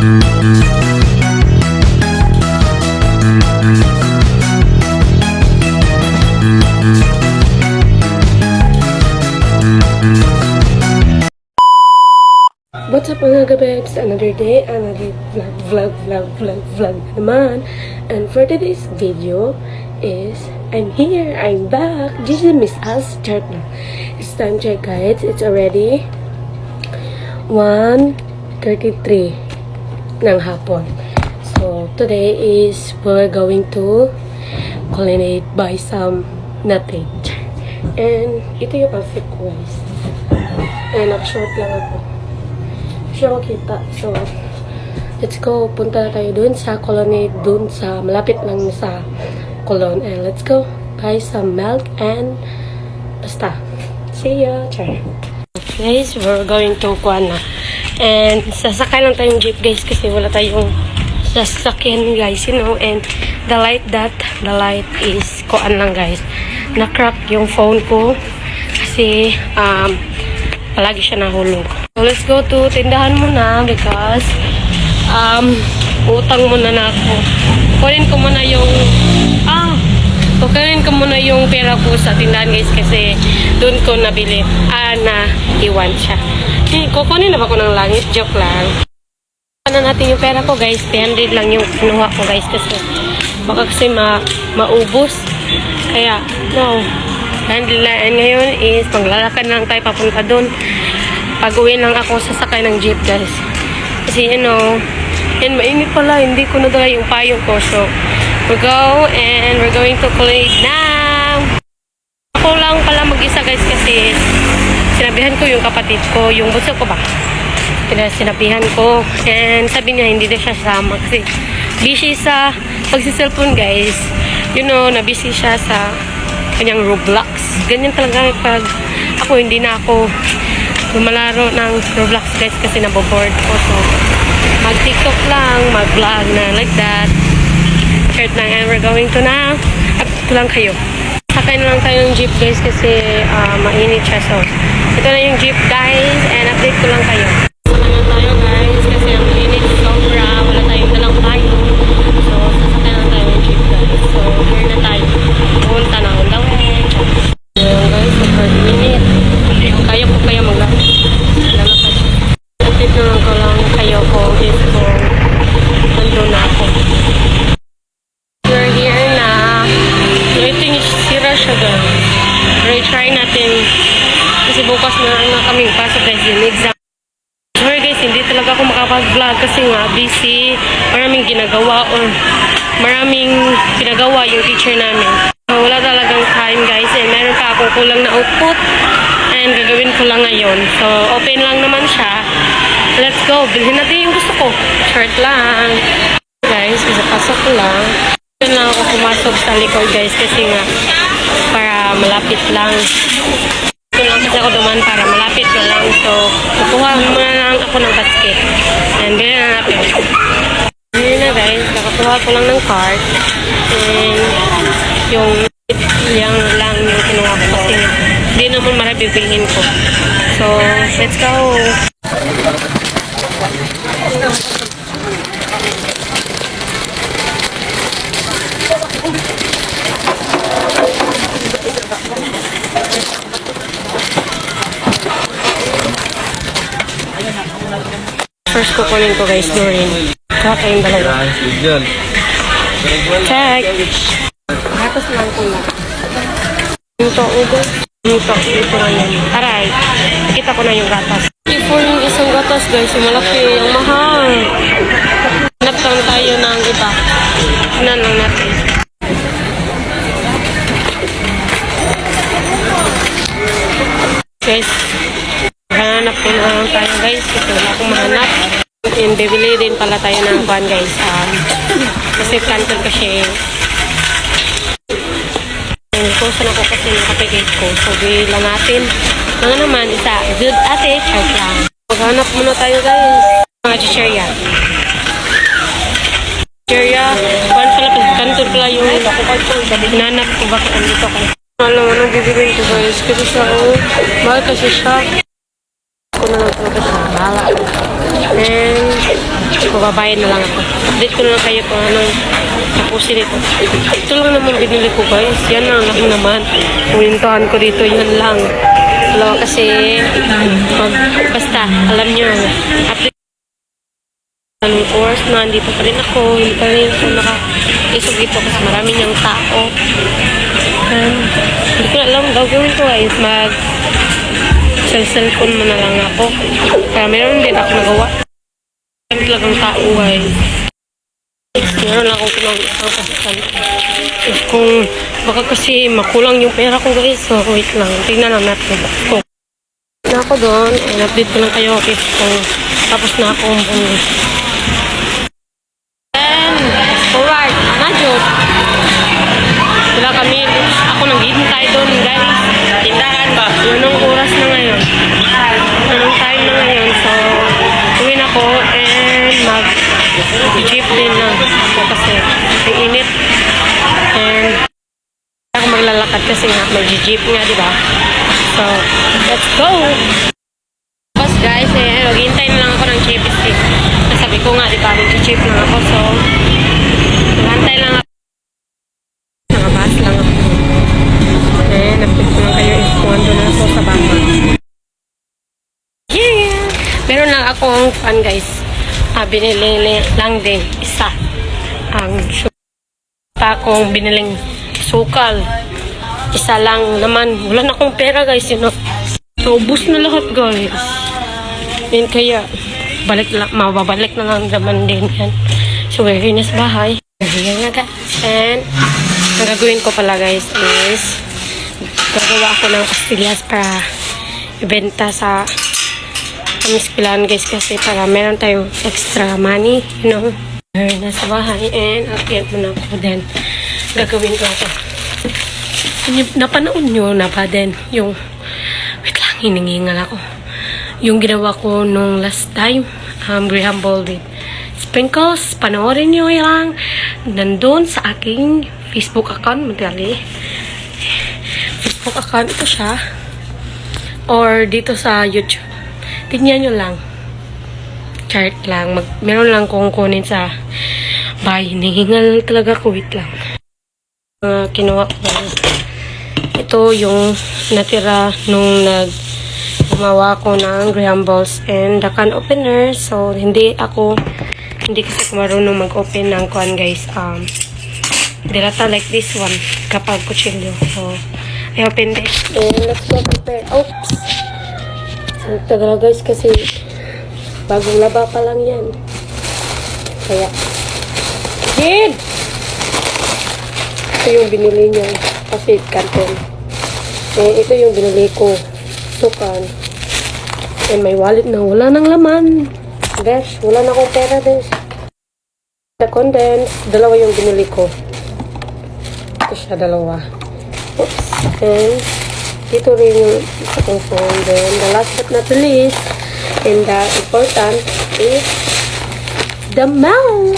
What's up mga gabebs? Another day, another vlog, vlog, vlog, vlog, vlog naman. And for today's video is, I'm here, I'm back. This is Miss As Chart na. It's time check guys. It's already 1.33 ng hapon. So, today is we're going to culinate by some nothing. And ito yung outfit ko. And nag-short lang ako siya makita. So, let's go. Punta tayo dun sa colonnade, dun sa, malapit lang sa colon. And let's go. Buy some milk and basta. See ya. Char. Guys, we're going to Kuana. And sasakay lang tayong jeep guys kasi wala tayong sasakyan guys, you know. And the light that, the light is kuan lang guys. Na-crack yung phone ko kasi um, palagi siya nahulog. So, let's go to tindahan muna because um, utang muna na ako. Kunin ko muna yung ah, kukunin ko muna yung pera ko sa tindahan guys kasi doon ko nabili. Ah, na iwan siya. Eh, kukunin na ba ko ng langit? Joke lang. Ano natin yung pera ko guys? 300 lang yung kinuha ko guys kasi baka kasi ma maubos. Kaya, no. Lang. And ngayon is maglalakad na lang tayo papunta doon. Pag-uwi lang ako sasakay ng jeep guys. Kasi you know, and mainit pala, hindi ko nadala yung payong ko. So, we go and we're going to college now. Ako lang pala mag-isa guys kasi sinabihan ko yung kapatid ko, yung bunso ko ba? Sinabihan ko and sabi niya hindi na siya sama kasi busy sa pagsiselfone guys. You know, na busy siya sa kanyang Roblox. Ganyan talaga pag ako hindi na ako lumalaro ng Roblox guys kasi naboboard ko. So, mag-tiktok lang, mag-vlog na like that. Shirt lang and we're going to na. At lang kayo. Sakay na lang tayo ng jeep guys kasi ah, mainit siya. So, ito na yung jeep guys and update ko lang kayo. Makapag-vlog kasi nga busy. Maraming ginagawa or maraming ginagawa yung teacher namin. Wala talagang time guys and meron pa akong kulang na output and gagawin ko lang ngayon. So, open lang naman siya. Let's go. Bilhin natin yung gusto ko. Short lang. Guys, isa pasok lang. Doon lang ako pumasok sa likod guys kasi nga para malapit lang. Kasi ako duman para malapit na lang. So, kukuha muna lang ako ng basket. And bilhin na natin. Bilhin na guys, kakakuha ko lang ng card. And yung yung lang yung kinuha ko kasi hindi naman marami bibilhin ko. So, let's go! First kukunin ko guys, Doreen. Kaya kayong dalawa. Check! Gatas lang ko lang. Dito, ugo. Dito, dito na yan. Aray, nakita ko na yung gatas. Before yung isang gatas guys, yung malaki, yung mahal. Hanap tayo ng iba. Tignan lang natin. Guys, hanap ko na lang tayo guys. Kasi wala akong mahanap. And bibili din pala tayo ng kwan guys. Um, kasi cancel kasi and post na ko kasi ng kapigate ko. So, bilang natin. Mga naman, isa. Good ate, chart lang. Maghanap muna tayo guys. Mga chicherya. Chicherya. Kwan pala, kanto pala yung hinanap ko baka andito ko. Alam mo, nang bibigay ko guys. Kasi siya, oh, mahal kasi siya. Ako na lang talaga siya. Bahala. And, Bababayan na lang ako. Update ko na lang kayo kung anong tapusin ito. Ito lang naman binili ko guys. Yan lang lang naman. Puwintahan ko dito. Yan lang. Dalawa kasi mag, basta alam nyo update anong oras na andito pa rin ako. Hindi pa rin ako naka-isog dito kasi marami niyang tao. Um, hindi ko alam gagawin ko guys. Mag cell-cellphone mo na lang ako. Kaya meron din ako nagawa. Meron talagang tao guys. Meron lang akong kinagawa kasi kung baka kasi makulang yung pera ko guys. So wait lang. Tingnan lang natin. Kung na ako doon, and update ko lang kayo okay, kung tapos na akong bunga. And, forward, anadyo. Wala kami, ako naghihintay doon guys. Tindahan ba? Anong oras na ngayon? Jeep din na ako kasi ang init. And ako maglalakad kasi nga mag-jeep nga, di ba? So, let's go! Tapos guys, eh, maghihintay na lang ako ng jeep eh. Sabi ko nga, di ba, mag-jeep lang ako. So, maghantay lang ako. Nakabas lang ako. Eh, napit ko lang na sa baba. Yeah! Meron lang akong fan guys. Ah, binili lang din isa. Ang pa akong biniling sukal. Isa lang naman. Wala na akong pera guys, you know. Naubos na lahat guys. Yan kaya, balik lang, mababalik na lang naman din yan. So, we're na sa bahay. Here na guys. And, ang gagawin ko pala guys is, gagawa ako ng pastillas para ibenta sa amis pilan guys kasi para meron tayong extra money, you know. Nasa bahay and akyat mo na ako then gagawin ko ako. Napanood nyo na ba din yung wait lang, hiningingal ako. Yung ginawa ko nung last time, um, with Sprinkles, panoorin nyo lang. Nandun sa aking Facebook account, madali. Facebook account ito siya. Or dito sa YouTube. Tingnan nyo lang. Chart lang. Mag, meron lang kung kunin sa bahay. Hinihingal talaga ko. Wait lang. Uh, kinuha ko. Ito yung natira nung nag gumawa ko ng Graham Balls and the can opener. So, hindi ako, hindi kasi marunong mag-open ng kuan guys. Um, dilata like this one kapag kutsilyo. So, I open this. And let's go prepare. Oops! Ang tagal guys kasi bagong laba pa lang yan. Kaya, kid! Ito yung binili niya. Kasi carton. Eh, ito yung binili ko. Sukan. And may wallet na wala nang laman. Besh, wala na akong pera, besh. The condense, dalawa yung binili ko. Ito siya, dalawa. Oops. And, dito rin yung isa kong phone. Then, the last but not the least, and the important is the mouth.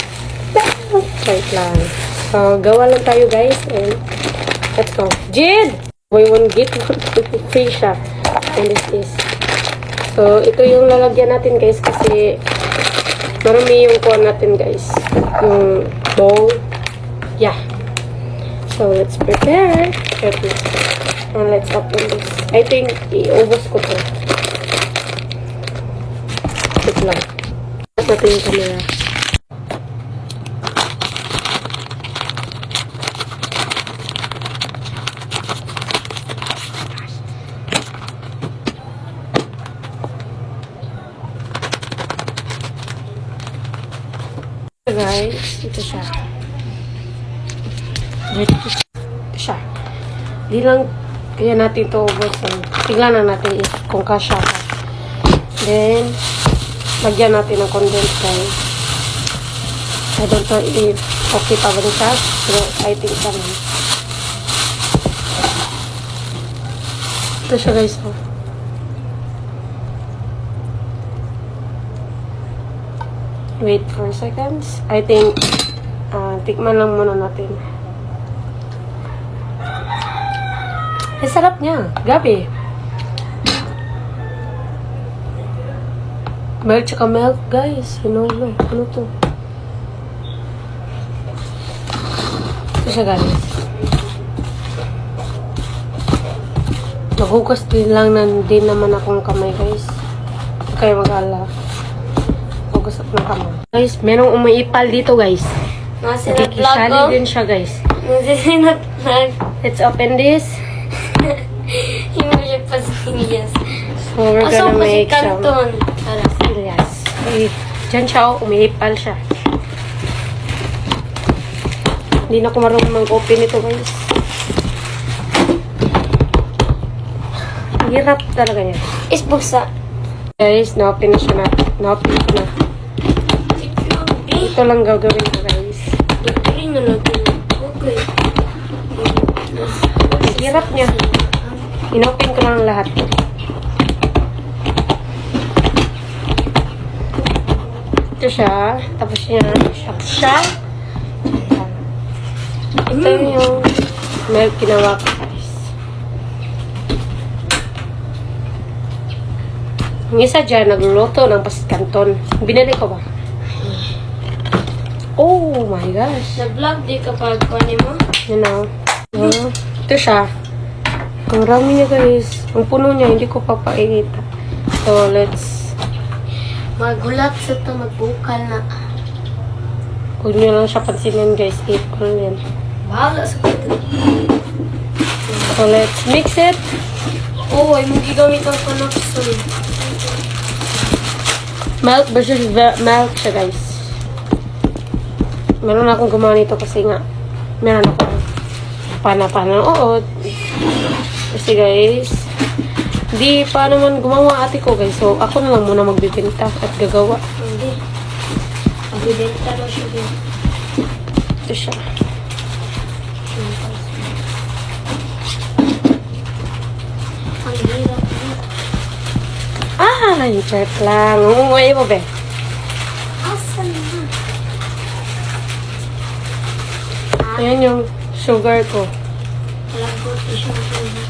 Mouth. Wait lang. So, gawa lang tayo, guys. And, let's go. Jid! Buy one, get one free siya. And this is. So, ito yung lalagyan natin, guys, kasi marami yung kuha natin, guys. Yung bowl. Yeah. So, let's prepare. Carefully. And let's open this. I think, iubos ko to. Wait lang. Tapos natin yung camera. Guys, ito siya. Ito siya. Di lang kaya natin ito ubos. Tignan na natin if kung kasha ka. Then, lagyan natin ng condensed guys. I don't know if okay pa ba siya. Pero I think naman. Ito siya guys. Oh. Wait for seconds. I think, uh, tikman lang muna natin. Ang sarap niya. Gabi. Milk tsaka milk, guys. Ano yun? Ano to? Ito siya, guys. Maghugas din lang na, din naman akong kamay, guys. Huwag kayo mag-ala. Hugas ako ng kamay. Guys, merong umiipal dito, guys. Nakikisali vlog din siya, guys. Nasa sinat vlog. Let's open this. So, we're Aso gonna pa si make some Canton. Ala. Yes. Eh, Diyan siya, oh, umiipal siya. Hindi na ako marunong mag-open ito, guys. Hirap talaga niya. Isbuksa. Guys, na-open na siya na. Na-open ko na. Ito lang gagawin ko, guys. Rin na natin. Okay. Hirap niya. Inopen ko lang lahat. Ito siya. Tapos niya. Siya. siya. Ito yung milk ginawa ko, guys. Yung isa dyan, nagluluto ng pasit canton. Binili ko ba? Oh my gosh. Nag-vlog di kapag kuhanin mo. You know. Uh, ito siya. Ang rami niya guys. Ang puno niya, hindi ko papainita. So, let's... Magulat sa to, magbukal na. Huwag niyo lang siya pansinin guys. April yan. Bahala sa kito. So, let's mix it. Oo, ay mong gigamit ang panakson. Milk versus ve- milk siya guys. Meron akong gumawa nito kasi nga meron ako pana-panood. Kasi guys, di pa naman gumawa ate ko guys. So, ako na lang muna magbibenta at gagawa. Hindi. Magbibenta daw siya. Ito siya. Ang hirap na. Ah, check lang. Umuwi mo, be. Asan na? Ayan yung sugar ko. Lagot ko siya na.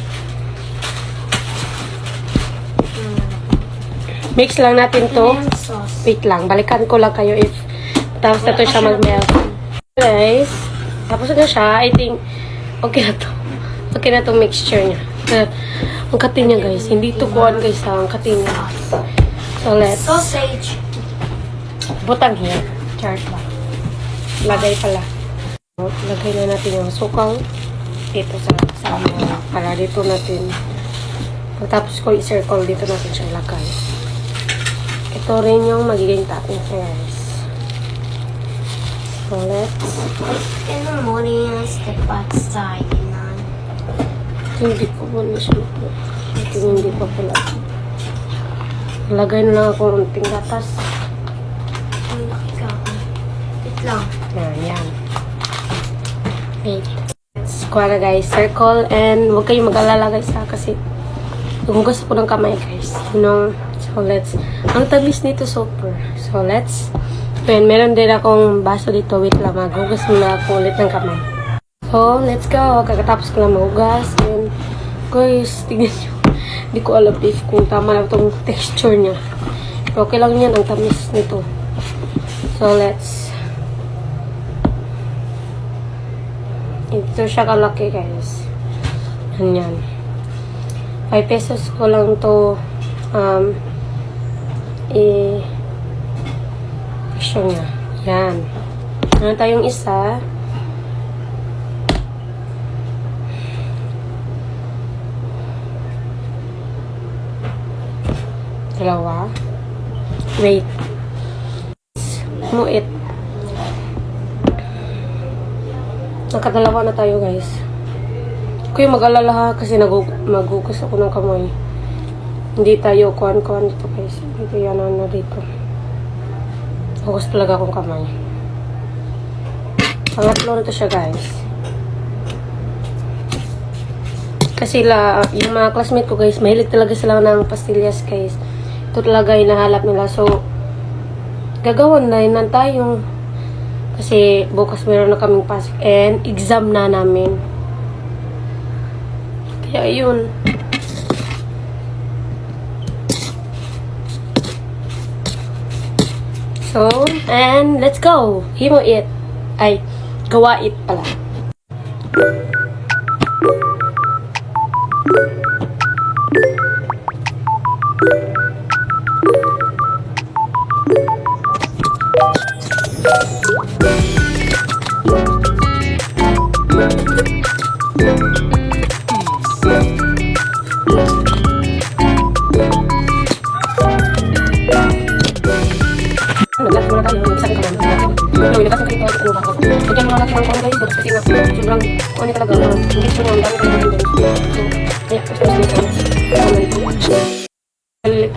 Mix lang natin to. Wait lang, balikan ko lang kayo if tapos na to siya mag-melt. Guys, tapos na siya. I think, okay na to. Okay na tong mixture niya. Uh, ang katin niya, guys. Hindi to kuhan, guys, ha. Ang katin niya. So, let's Sausage. butang here. Chart ba? Lagay pala. Lagay na natin yung sukal dito sa sa para dito natin pagtapos ko i-circle dito natin siya lagay. Ito rin yung magiging topping guys. So, let's In the morning, step outside, you know. hindi ko po na siya. Ito hindi pa pala. Lagay na lang ako unting gatas. Ang laki ka. Wait lang. Yan, yan. Wait. Kuha na guys. Circle and huwag kayong mag-alala guys ha kasi hugas ako ng kamay guys. You know? So let's, ang tamis nito super. So let's, then meron din akong baso dito. Wait lang, maghugas muna ako ulit ng kamay. So let's go. Kakatapos ko lang maghugas. And guys, tignan nyo. Hindi ko alam if kung tama na itong texture niya. Pero okay lang yan ang tamis nito. So let's Ito siya kalaki, guys. Ganyan. 5 pesos ko lang to um, i presyo niya. Yan. Meron tayong isa. Dalawa. Wait. Muit. Nakadalawa na tayo, guys. Kuya, mag-alala ha, kasi nag magugas ako ng kamay. Hindi tayo kuhan-kuhan dito, guys. Dito yan, ano, dito. Hugas talaga akong kamay. Pangatlo na to siya, guys. Kasi la, yung mga classmate ko, guys, mahilig talaga sila ng pastillas, guys. Ito talaga hinahalap nila. So, gagawan na yun tayo. Kasi bukas meron na kaming pasok and exam na namin. Kaya yun. And let's go. Himo it. Ay, gawa it pala. Naglag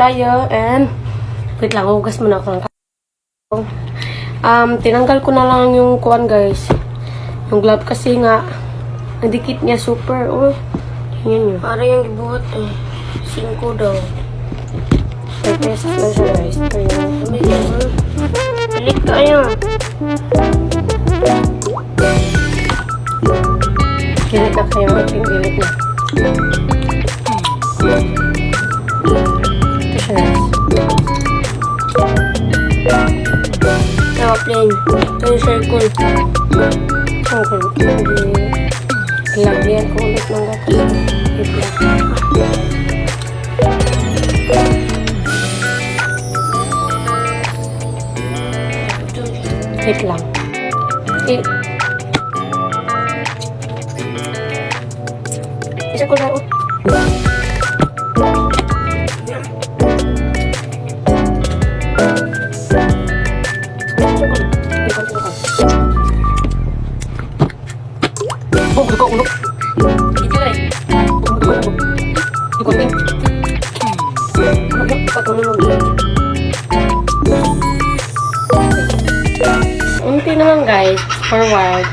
tayo and, wait lang, hugas muna ako ng Um, tinanggal ko na lang yung kuan guys. Yung glove kasi nga, ang dikit niya super, oh. Tingnan nyo. Para yung gibuhat eh. Singko daw. May pesos na siya guys. Kaya? Pilit kayo. Gilit na kayo. Gilit na. Siya plain. Ito yung circle. Okay. Hindi. Lagyan ko ulit ng gatas. Wait lang. Wait. Eh. Isa ko lang. Guys, for a while.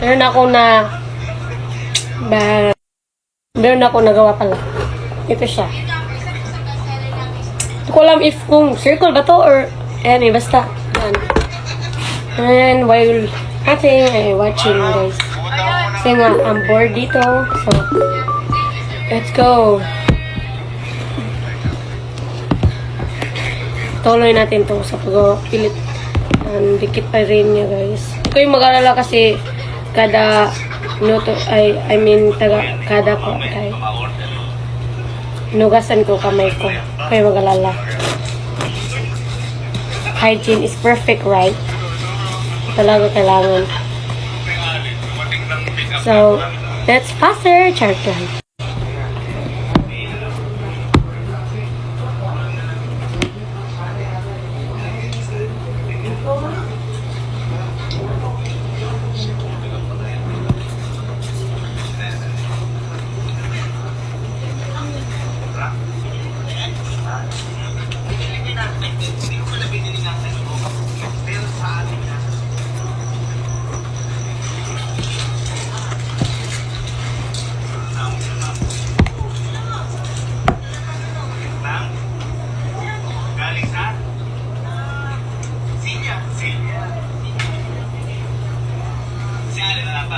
Meron ako na meron ako nagawa pala. Ito siya. Hindi ko alam if kung circle ba to or any, basta. Yan. And while ating ay watching guys. Kasi nga, I'm bored dito. So, let's go. Tuloy natin to sa pag-pilit. Um, dikit pa rin niya guys. Ko yung mag-alala kasi kada minuto, ay, I mean, taga, kada ko, ay, nugasan ko kamay ko. Kaya mag-alala. Hygiene is perfect, right? Talaga kailangan. So, that's faster. Chart lang.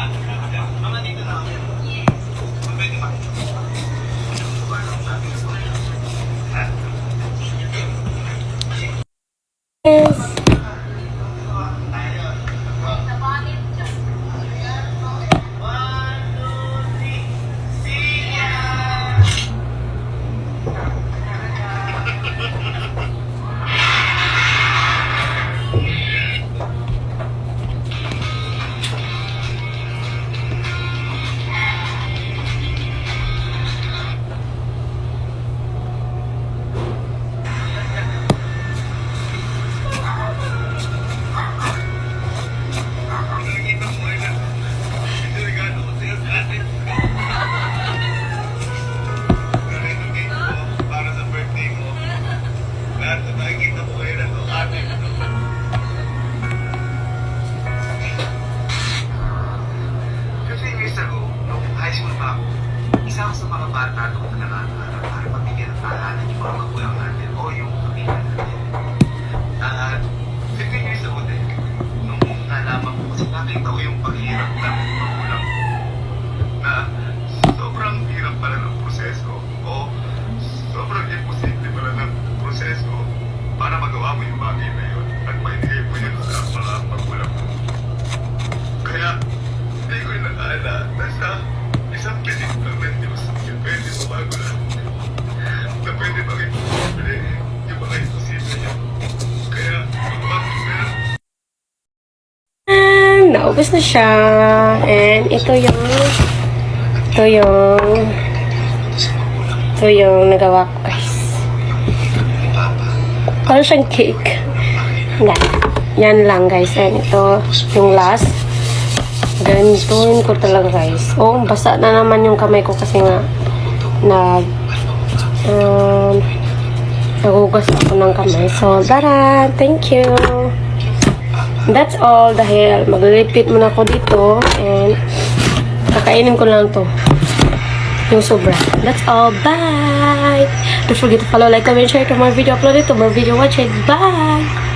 Ali na lang ba? Mama nakita yung paghirap ng naubos na siya. And ito yung, ito yung, ito yung nagawa ko guys. Parang siyang cake. Yan. Yan lang guys. And ito yung last. Ganituin ko talaga guys. Oh, basa na naman yung kamay ko kasi nga nag um, nagugas ako ng kamay. So, dara! Thank you! That's all dahil maglilipit muna ako dito and kakainin ko lang to yung sobra. That's all. Bye! Don't forget to follow, like, comment, share to more video uploaded to more video watch it. Bye!